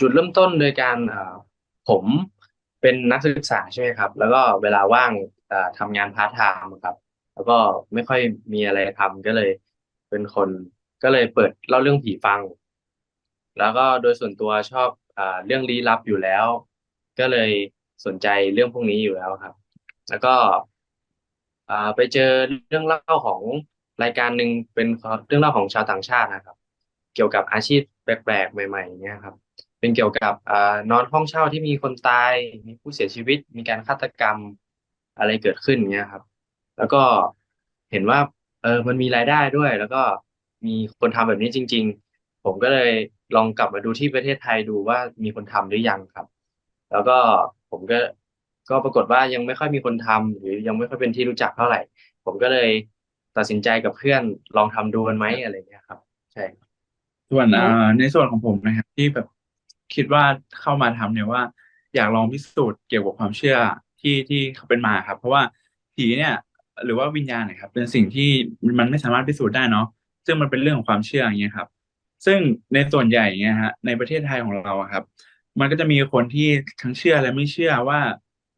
จุดเริ่มต้นโดยการผมเป็นนักศึกษาใช่ไหมครับ แล้วก็เวลาว่างอ่าทำงานพาร์ทไทม์ครับ แล้วก็ไม่ค่อยมีอะไรทำก็เลยเป็นคนก็เลยเปิดเล่าเรื่องผีฟัง แล้วก็โดยส่วนตัวชอบอเรื่องลี้ลับอยู่แล้ว ก็เลยสนใจเรื่องพวกนี้อยู่แล้วครับ แล้วก็ไปเจอเรื่องเล่าของรายการหนึ่งเป็นเรื่องเล่าของชาวต่างชาตินะครับ เกี่ยวกับอาชีพแปลกๆใหม่ ๆ เนี่ยครับ เป็นเกี่ยวกับอ่านอนห้องเช่าที่มีคนตาย มีผู้เสียชีวิต มีการฆาตกรรมอะไรเกิดขึ้นเนี่ยครับ แล้วก็เห็นว่า เออมันมีรายได้ด้วย แล้วก็มีคนทำแบบนี้จริง ๆ ผมก็เลยลองกลับมาดูที่ประเทศไทยดูว่ามีคนทำหรือยังครับ แล้วก็ผมก็ก็ปรากฏว่ายังไม่ค่อยมีคนทำหรือยังไม่ค่อยเป็นที่รู้จักเท่าไหร่ ผมก็เลยตัดสินใจกับเพื่อนลองทำดูกันไหมอะไรเงี้ยครับ ใช่ครับส่วนแล้วอ่าในส่วนของผมนะครับที่แบบ คิดว่าเข้ามาทำเนี่ยว่า อยากลองพิสูจน์เกี่ยวกับความเชื่อที่ที่เขาเป็นมาครับ เพราะว่าผีเนี่ย หรือว่าวิญญาณเนี่ยครับ เป็นสิ่งที่มันไม่สามารถพิสูจน์ได้เนาะซึ่งมันเป็นเรื่องของความเชื่ออย่างเงี้ยครับ ซึ่งในส่วนใหญ่เงี้ยฮะในประเทศไทยของเราครับ มันก็จะมีคนที่ทั้งเชื่อและไม่เชื่อว่า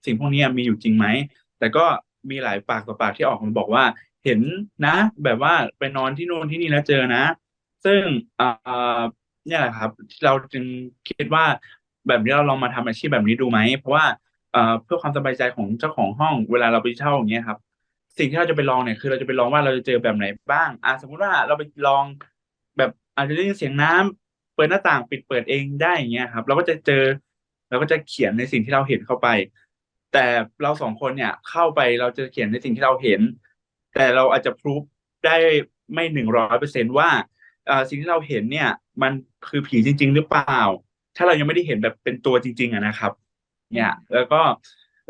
สิ่งพวกนี้มีอยู่จริงไหมแต่ก็มีหลายปากต่อปากที่ออกมาบอกว่า เห็นนะ แบบว่าไปนอนที่โน่นที่นี่แล้วเจอนะ ซึ่งอ่า เนี่ยแหละครับ เราจึงคิดว่าแบบนี้เราลองมาทำอาชีพแบบนี้ดูไหม เพราะว่าเพื่อความสบายใจของเจ้าของห้องเวลาเราไปเช่าอย่างเงี้ยครับ สิ่งที่เราจะไปลองเนี่ยคือเราจะไปลองว่าเราจะเจอแบบไหนบ้างอ่าสมมุติว่าเราไปลองแบบอาจจะได้ยินเสียงน้ำเปิดหน้าต่างปิดเปิดเองได้อย่างเงี้ยครับ เราก็จะเจอเราก็จะเขียนในสิ่งที่เราเห็นเข้าไป แต่เราสองคนเนี่ยเข้าไปเราจะเขียนในสิ่งที่เราเห็น แต่เราอาจจะพรูฟได้ไม่หนึ่งร้อยเปอร์เซนต์ว่าสิ่งที่เราเห็นเนี่ย มันคือผีจริง ๆ หรือเปล่า ถ้าเรายังไม่ได้เห็นแบบเป็นตัวจริง ๆอะนะครับ เนี่ย แล้วก็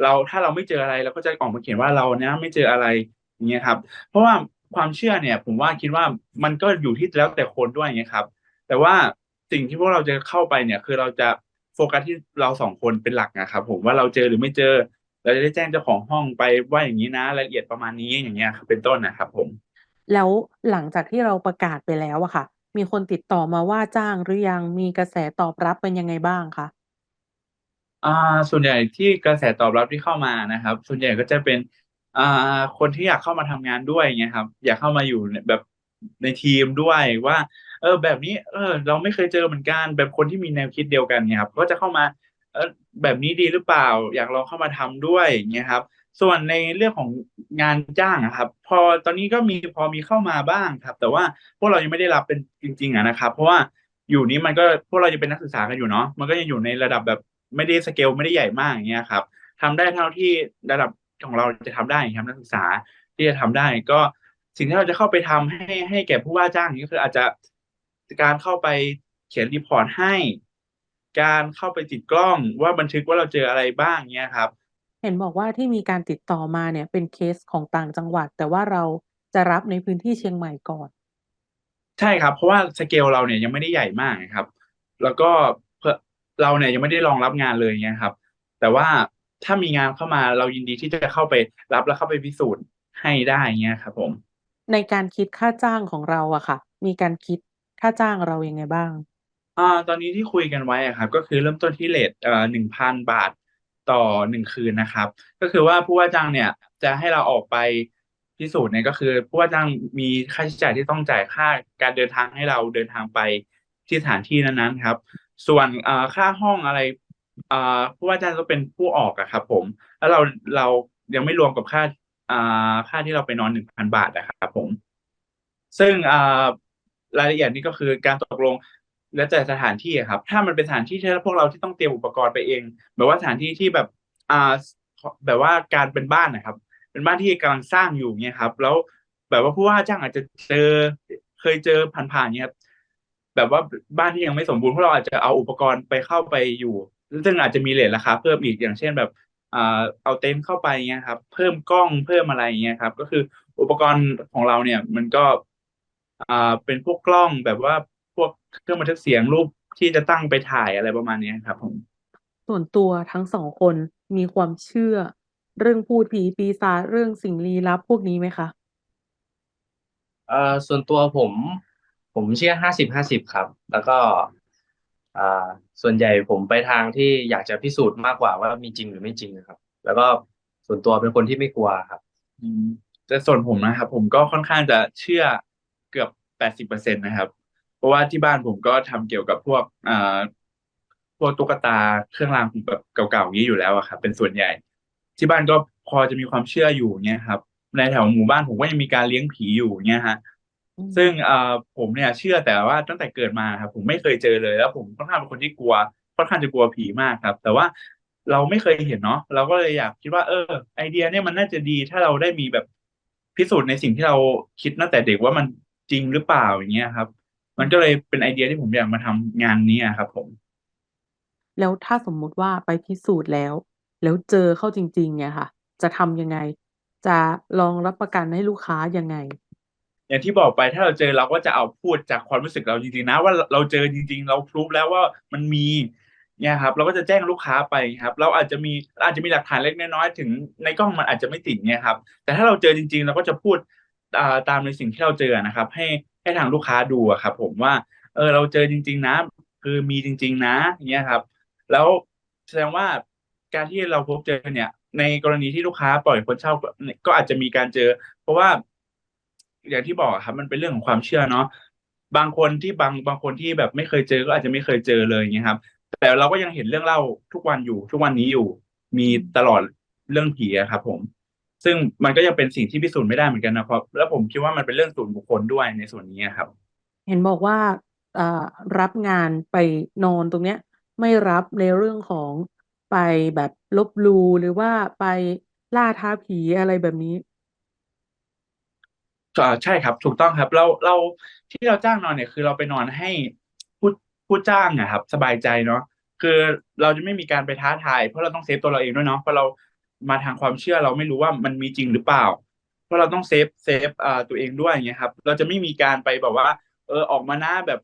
เราถ้าเราไม่เจออะไรเราก็จะออกมาเขียนว่าเราเนี่ยไม่เจออะไรอย่างเงี้ยครับ เพราะว่าความเชื่อเนี่ย ผมว่าคิดว่ามันก็อยู่ที่แล้วแต่คนด้วยเงี้ยครับ แต่ว่าสิ่งที่พวกเราจะเข้าไปเนี่ย คือเราจะโฟกัสที่เราสองคนเป็นหลักนะครับ ผมว่าเราเจอหรือไม่เจอ เราจะได้แจ้งเจ้าของห้องไปว่าอย่างนี้นะรายละเอียดประมาณนี้อย่างเงี้ยเป็นต้นนะครับ ผม แล้วหลังจากที่เราประกาศไปแล้วอะค่ะ มีคนติดต่อมาว่าจ้างหรือยัง มีกระแสตอบรับเป็นยังไงบ้างคะ อ่า ส่วนใหญ่ที่กระแสตอบรับที่เข้ามานะครับ ส่วนใหญ่ก็จะเป็น อ่า คนที่อยากเข้ามาทำงานด้วยเงี้ยครับ อยากเข้ามาอยู่ใน แบบในทีมด้วยว่า เออ แบบนี้ เออ เราไม่เคยเจอเหมือนกัน แบบคนที่มีแนวคิดเดียวกันเนี่ยครับ ก็จะเข้ามา เออ แบบนี้ดีหรือเปล่า อยากลองเข้ามาทำด้วย อย่างเงี้ยครับ ส่วนในเรื่องของงานจ้างอะครับ พอตอนนี้ก็มีพอมีเข้ามาบ้างครับ แต่ว่าพวกเรายังไม่ได้รับเป็นจริง ๆอะนะครับ เพราะว่าอยู่นี้มันก็พวกเรายังเป็นนักศึกษากันอยู่เนาะมันก็ยังอยู่ในระดับแบบไม่ได้สเกลไม่ได้ใหญ่มากอย่างเงี้ยครับทำได้เท่าที่ระดับของเราจะทำได้ครับนักศึกษาที่จะทำได้ ก็สิ่งที่เราจะเข้าไปทำให้ให้แก่ผู้ว่าจ้างนี่ก็คืออาจจะการเข้าไปเขียนรีพอร์ตให้ การเข้าไปติดกล้องว่าบันทึกว่าเราเจออะไรบ้างเงี้ยครับ เห็นบอกว่าที่มีการติดต่อมาเนี่ยเป็นเคสของต่างจังหวัด แต่ว่าเราจะรับในพื้นที่เชียงใหม่ก่อน ใช่ครับ เพราะว่าสเกลเราเนี่ยยังไม่ได้ใหญ่มากนะครับ แล้วก็เพื่อเราเนี่ยยังไม่ได้รองรับงานเลยเงี้ยครับ แต่ว่าถ้ามีงานเข้ามาเรายินดีที่จะเข้าไปรับแล้วเข้าไปพิสูจน์ให้ได้เงี้ยครับ ผม ในการคิดค่าจ้างของเราอะค่ะ มีการคิดค่าจ้างเรายังไงบ้าง อ่าตอนนี้ที่คุยกันไว้อะครับ ก็คือเริ่มต้นที่เรทเอ่อหนึ่งพันบาท ต่อหนึ่งคืนนะครับ ก็คือว่าผู้ว่าจ้างเนี่ยจะให้เราออกไปพิสูจน์เนี่ยก็คือผู้ว่าจ้างมีค่าใช้จ่ายที่ต้องจ่ายค่าการเดินทางให้เราเดินทางไปที่สถานที่นั้นๆครับ ส่วนค่าห้องอะไรผู้ว่าจ้างก็เป็นผู้ออกอะครับ ผม แล้วเราเรายังไม่รวมกับค่าค่าที่เราไปนอนหนึ่งพันบาทนะครับผม ซึ่งรายละเอียดนี่ก็คือการตกลง แล้วแต่สถานที่อะครับ ถ้ามันเป็นสถานที่ที่พวกเราที่ต้องเตรียมอุปกรณ์ไปเอง แบบว่าสถานที่ที่แบบอ่าแบบว่าการเป็นบ้านนะครับ เป็นบ้านที่กำลังสร้างอยู่เนี่ยครับ แล้วแบบว่าผู้ว่าจ้างอาจจะเจอเคยเจอผ่านๆเนี่ยครับแบบว่าบ้านที่ยังไม่สมบูรณ์พวกเราอาจจะเอาอุปกรณ์ไปเข้าไปอยู่ ซึ่งอาจจะมีเรทราคาเพิ่มอีกอย่างเช่นแบบอ่าเอาเต็นท์เข้าไปเงี้ยครับ เพิ่มกล้องเพิ่มอะไรเงี้ยครับ ก็คืออุปกรณ์ของเราเนี่ย มันก็อ่าเป็นพวกกล้องแบบว่า เครื่องบันทึกเสียงรูปที่จะตั้งไปถ่ายอะไรประมาณนี้ครับ ผม ส่วนตัวทั้งสองคนมีความเชื่อ เรื่องพูดผีปีศาจเรื่องสิ่งลี้ลับพวกนี้ไหมคะเอ่อส่วนตัวผม ผมเชื่อห้าสิบห้าสิบครับ แล้วก็อ่าส่วนใหญ่ผมไปทางที่อยากจะพิสูจน์มากกว่าว่ามีจริงหรือไม่จริงนะครับ แล้วก็ส่วนตัวเป็นคนที่ไม่กลัวครับอืมแต่ส่วนผมนะครับ ผมก็ค่อนข้างจะเชื่อเกือบแปดสิบเปอร์เซ็นต์นะครับ เพราะว่าที่บ้านผมก็ทำเกี่ยวกับพวกอ่าพวกตุ๊กตาเครื่องรางแบบเก่าๆอย่างนี้อยู่แล้วอะครับ เป็นส่วนใหญ่ ที่บ้านก็พอจะมีความเชื่ออยู่เนี่ยครับ ในแถวหมู่บ้านผมก็ยังมีการเลี้ยงผีอยู่เนี่ยฮะอืมซึ่งเอ่อผมเนี่ยเชื่อแต่ว่าตั้งแต่เกิดมาครับผมไม่เคยเจอเลยแล้ว ผมค่อนข้างเป็นคนที่กลัวค่อนข้างจะกลัวผีมากครับ แต่ว่าเราไม่เคยเห็นเนาะเราก็เลยอยากคิดว่า เออ ไอเดียเนี่ยมันน่าจะดีถ้าเราได้มีแบบพิสูจน์ในสิ่งที่เราคิดตั้งแต่เด็กว่ามันจริงหรือเปล่าอย่างเงี้ยครับ มันก็เลยเป็นไอเดียที่ผมอยากมาทำงานนี้อะครับผม แล้วถ้าสมมุติว่าไปพิสูจน์แล้ว แล้วเจอเข้าจริง ๆ เนี่ยค่ะ จะทำยังไง จะลองรับประกันให้ลูกค้ายังไง?อย่างที่บอกไป ถ้าเราเจอเราก็จะเอาพูดจากความรู้สึกเราจริง ๆ นะว่าเราเจอจริง ๆ เราพรูฟแล้วว่ามันมี เนี่ยครับ เราก็จะแจ้งลูกค้าไปครับ เราอาจจะมี อาจจะมีหลักฐานเล็กน้อย ๆ ถึงในกล้องมันอาจจะไม่ติดเนี่ยครับ แต่ถ้าเราเจอจริง ๆ เราก็จะพูด อ่า ตามในสิ่งที่เราเจออะนะครับ ให้ ให้ทางลูกค้าดูอะครับ ผมว่า เออเราเจอจริง ๆ นะ คือมีจริง ๆ นะอย่างเงี้ยครับ แล้วแสดงว่าการที่เราพบเจอเนี่ย ในกรณีที่ลูกค้าปล่อยคนเช่าก็อาจจะมีการเจอ เพราะว่าอย่างที่บอกครับ มันเป็นเรื่องของความเชื่อเนาะบางคนที่บางบางคนที่แบบไม่เคยเจอก็อาจจะไม่เคยเจอเลยอย่างเงี้ยครับ แต่เราก็ยังเห็นเรื่องเล่าทุกวันอยู่ทุกวันนี้อยู่ มีตลอดเรื่องผีครับผม ซึ่งมันก็ยังเป็นสิ่งที่พิสูจน์ไม่ได้เหมือนกันนะครับแล้วผมคิดว่ามันเป็นเรื่องส่วนบุคคลด้วยในส่วนนี้อะครับ เห็นบอกว่าอ่ารับงานไปนอนตรงเนี้ย ไม่รับในเรื่องของไปแบบลบหลู่หรือว่าไปล่าท้าผีอะไรแบบนี้อ่าใช่ครับ ถูกต้องครับเราเราที่เราจ้างนอนเนี่ยคือเราไปนอนให้ผู้ผู้จ้างอะครับ สบายใจเนาะคือเราจะไม่มีการไปท้าทายเพราะเราต้องเซฟตัวเราเองด้วยเนาะเพราะเรา มาทางความเชื่อเราไม่รู้ว่ามันมีจริงหรือเปล่า เพราะเราต้องเซฟเซฟตัวเองด้วยอย่างเงี้ยครับ เราจะไม่มีการไปแบบว่า เออออกมาหนะแบบ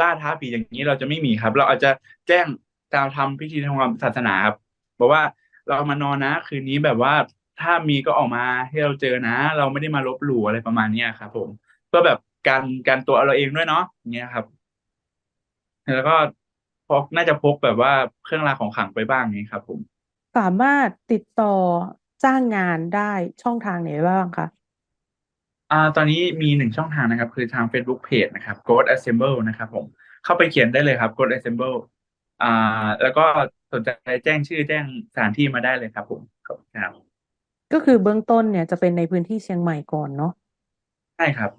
ล่าท้าผีอย่างนี้เราจะไม่มีครับ เราอาจจะแจ้งตามทำพิธีทางความศาสนาครับบอกว่าเรามานอนนะ คืนนี้แบบว่าถ้ามีก็ออกมาให้เราเจอนะ เราไม่ได้มาลบหลู่อะไรประมาณเนี้ยครับผมเพื่อแบบกันกันตัวเราเองด้วยเนาะอย่างเงี้ยครับ แล้วก็พกน่าจะพกแบบว่าเครื่องรางของขลังไปบ้างงี้ครับ ผม สามารถติดต่อจ้างงานได้ช่องทางไหนบ้างคะ?อ่า ตอนนี้มี 1 ช่องทางนะครับ คือทางเฟซบุ๊กเพจนะครับ Ghost Assemble นะครับผม เข้าไปเขียนได้เลยครับ Ghost Assemble อ่า แล้วก็สนใจแจ้งชื่อ แจ้งสถานที่มาได้เลยครับผม ขอบคุณครับ ก็คือเบื้องต้นเนี่ยจะเป็นในพื้นที่เชียงใหม่ก่อนเนาะ ใช่ครับ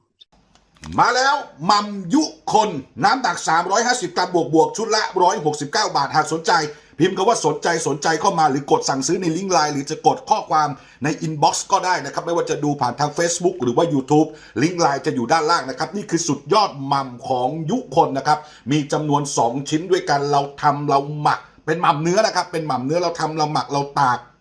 มาแล้วมัมยุคนน้ำหนัก 350 กรัมบวกบวกชุดละ 169 บาท หากสนใจ พิมพ์คำว่าสนใจสนใจเข้ามาหรือกดสั่งซื้อในลิงก์ไลน์หรือจะกดข้อความในอินบ็อกซ์ก็ได้นะครับ ไม่ว่าจะดูผ่านทาง Facebook หรือว่า YouTube ลิงก์ไลน์จะอยู่ด้านล่างนะครับ นี่คือสุดยอดมัมของยุคนนะครับ มีจำนวน 2 ชิ้นด้วยกันเราทำเราหมัก เป็นม่ำเนื้อนะครับเป็นม่ำเนื้อเราทำเราหมักเราตาก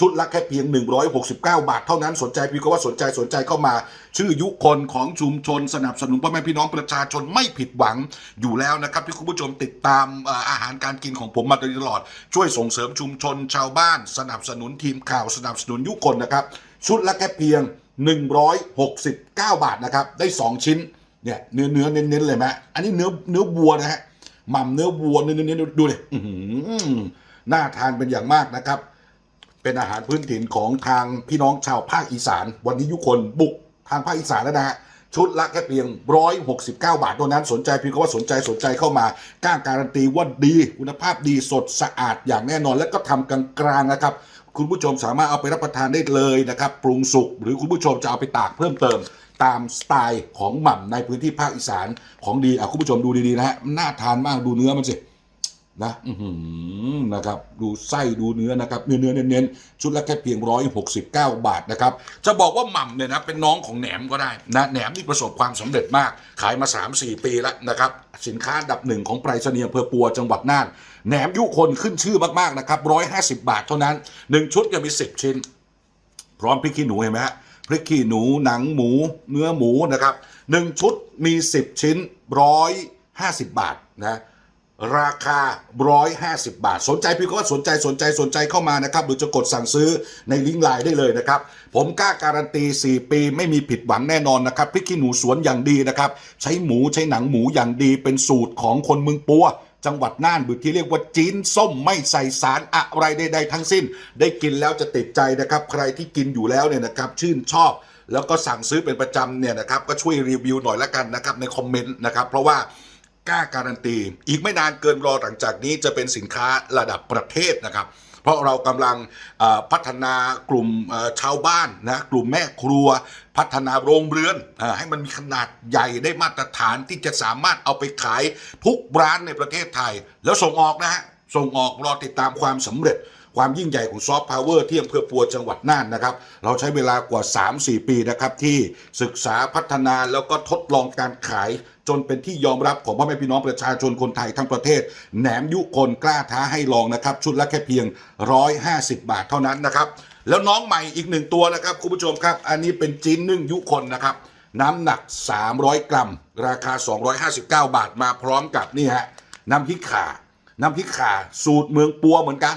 ชุดละแค่เพียง 169 บาทเท่านั้นสนใจพี่ก็ว่าสนใจสนใจเข้ามา ชื่อยุคนของชุมชนสนับสนุนพ่อแม่พี่น้องประชาชนไม่ผิดหวังอยู่แล้วนะครับที่คุณผู้ชมติดตามอาหารการกินของผมมาโดยตลอด ช่วยส่งเสริมชุมชนชาวบ้าน สนับสนุนทีมข่าวสนับสนุนยุคนนะครับ ชุดละแค่เพียง 169 บาทนะครับได้ 2 ชิ้นเนี่ยเนื้อเนื้อเน้นๆเลยไหมอันนี้เนื้อเนื้อวัวนะฮะหม่ำเนื้อวัวเน้นๆดูเลยหน่าทานเป็นอย่างมากนะครับ เป็นอาหารพื้นถิ่นของทางพี่น้องชาวภาคอีสาน วันนี้ยุคนบุกทางภาคอีสานแล้วนะฮะชุดละแค่เพียง 169 บาทเท่านั้นสนใจเพียงคำว่าสนใจสนใจเข้ามาก้าการันตีว่าดีคุณภาพดีสดสะอาดอย่างแน่นอน และก็ทำกลางๆนะครับ คุณผู้ชมสามารถเอาไปรับประทานได้เลยนะครับ ปรุงสุกหรือคุณผู้ชมจะเอาไปตากเพิ่มเติม ตามสไตล์ของหม่ำในพื้นที่ภาคอีสานของดีอะคุณผู้ชมดูดีๆนะฮะน่าทานมากดูเนื้อมันสิ นะอื้อหือนะครับดูไส้ดูเนื้อนะครับเนื้อเนื้อเน้นๆชุดละแค่เพียงร้อยหกสิบเก้าบาทนะครับจะบอกว่าหม่ำเนี่ยนะเป็นน้องของแหนมก็ได้นะแหนมนี่ประสบความสำเร็จมาก ขายมา 3-4 ปีแล้วนะครับสินค้าดับหนึ่งของไปรษณีย์อำเภอปัวจังหวัดน่านแหนมยุคนขึ้นชื่อมากๆนะครับร้อยห้าสิบบาทเท่านั้นหนึ่งชุดจะมีสิบชิ้น พร้อมพริกขี้หนูเห็นไหมฮะพริกขี้หนูหนังหมู เนื้อหมูนะครับหนึ่งชุดมี10ชิ้น150บาทนะ ราคา 150 บาท สนใจพี่ก็สนใจสนใจสนใจเข้ามานะครับ หรือจะกดสั่งซื้อในลิงก์ไลน์ได้เลยนะครับ ผมกล้าการันตี 4 ปีไม่มีผิดหวังแน่นอนนะครับพริกขี้หนูสวนอย่างดีนะครับ ใช้หมูใช้หนังหมูอย่างดีเป็นสูตรของคนเมืองปัวจังหวัดน่านหรือที่เรียกว่าจีนส้มไม่ใส่สารอะไรใดๆทั้งสิ้น ได้กินแล้วจะติดใจนะครับ ใครที่กินอยู่แล้วเนี่ยนะครับ ชื่นชอบ แล้วก็สั่งซื้อเป็นประจำเนี่ยนะครับ ก็ช่วยรีวิวหน่อยละกันนะครับในคอมเมนต์นะครับ เพราะว่า กล้าการันตี อีกไม่นานเกินรอหลังจากนี้จะเป็นสินค้าระดับประเทศนะครับ เพราะเรากำลังพัฒนากลุ่มชาวบ้านนะกลุ่มแม่ครัว พัฒนาโรงเรือนอให้มันมีขนาดใหญ่ได้มาตรฐานที่จะสามารถเอาไปขายทุกร้านในประเทศไทย แล้วส่งออกนะฮะส่งออกรอติดตามความสำเร็จ ความยิ่งใหญ่ของซอฟต์พาวเวอร์ที่อำเภอปัวจังหวัดน่านนะครับ เราใช้เวลากว่า 3-4 ปีนะครับที่ศึกษาพัฒนาแล้วก็ทดลองการขายจนเป็นที่ยอมรับของพ่อแม่พี่น้องประชาชนคนไทยทั้งประเทศ แหนมยุคนกล้าท้าให้ลองนะครับ ชุดละแค่เพียง 150 บาทเท่านั้นนะครับ แล้วน้องใหม่อีกหนึ่งตัวนะครับคุณผู้ชมครับ อันนี้เป็นจีนนึ่งยุคนนะครับ น้ำหนัก 300 กรัม ราคา 259 บาทมาพร้อมกับนี่ฮะน้ำพริกข่า น้ำพริกข่าสูตรเมืองปัวเหมือนกัน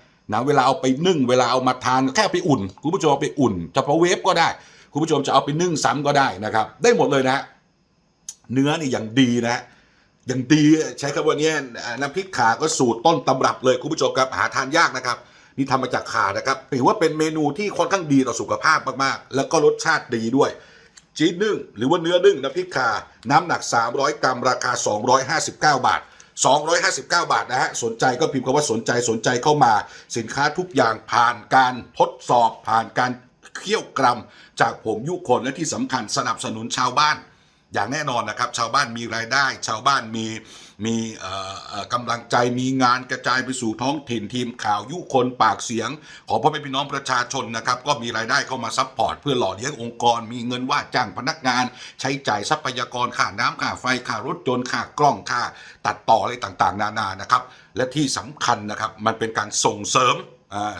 นะเวลาเอาไปนึ่งเวลาเอามาทานแค่ไปอุ่นคุณผู้ชมเอาไปอุ่นจะเพาเวฟก็ได้ คุณผู้ชมจะเอาไปนึ่งซ้ำก็ได้นะครับ ได้หมดเลยนะเนื้อนี่อย่างดีนะฮะอย่างดีใช้คำว่านี้น้ำพริกขาก็สูตรต้นตำรับเลยคุณผู้ชมครับหาทานยากนะครับนี่ทำมาจากขานะครับถือว่าเป็นเมนูที่ค่อนข้างดีต่อสุขภาพมากๆ แล้วก็รสชาติดีด้วยจีนนึ่งหรือว่าเนื้อนึ่งน้ำพริกขาน้ำหนัก 300 กรัมราคา 259 บาท 259 บาทนะฮะ สนใจก็พิมพ์คำว่าสนใจสนใจเข้ามา สินค้าทุกอย่างผ่านการทดสอบผ่านการเคี่ยวกรัมจากผมยุคนและที่สำคัญสนับสนุนชาวบ้าน อย่างแน่นอนนะครับ ชาวบ้านมีรายได้ ชาวบ้านมี มีกำลังใจมีงานกระจายไปสู่ท้องถิ่นทีมข่าวยุคนปากเสียง ของพ่อแม่พี่น้องประชาชนนะครับก็มีรายได้เข้ามาซัพพอร์ตเพื่อหล่อเลี้ยงองค์กร มีเงินว่าจ้างพนักงาน ใช้จ่ายทรัพยากรค่าน้ำค่าไฟค่ารถยนต์ค่ากล้องค่าตัดต่ออะไรต่างๆ นานานะครับและที่สำคัญนะครับมันเป็นการส่งเสริม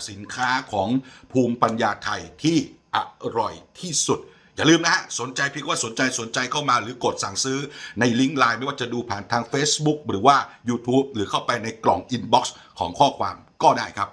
สินค้าของภูมิปัญญาไทยที่อร่อยที่สุด อย่าลืมนะฮะสนใจพียงว่าสนใจสนใจเข้ามาหรือกดสั่งซื้อในลิงก์ไลน์ไม่ว่าจะดูผ่านทาง Facebook หรือว่า YouTube หรือเข้าไปในกล่องอินบ็อกซ์ของข้อความก็ได้ครับ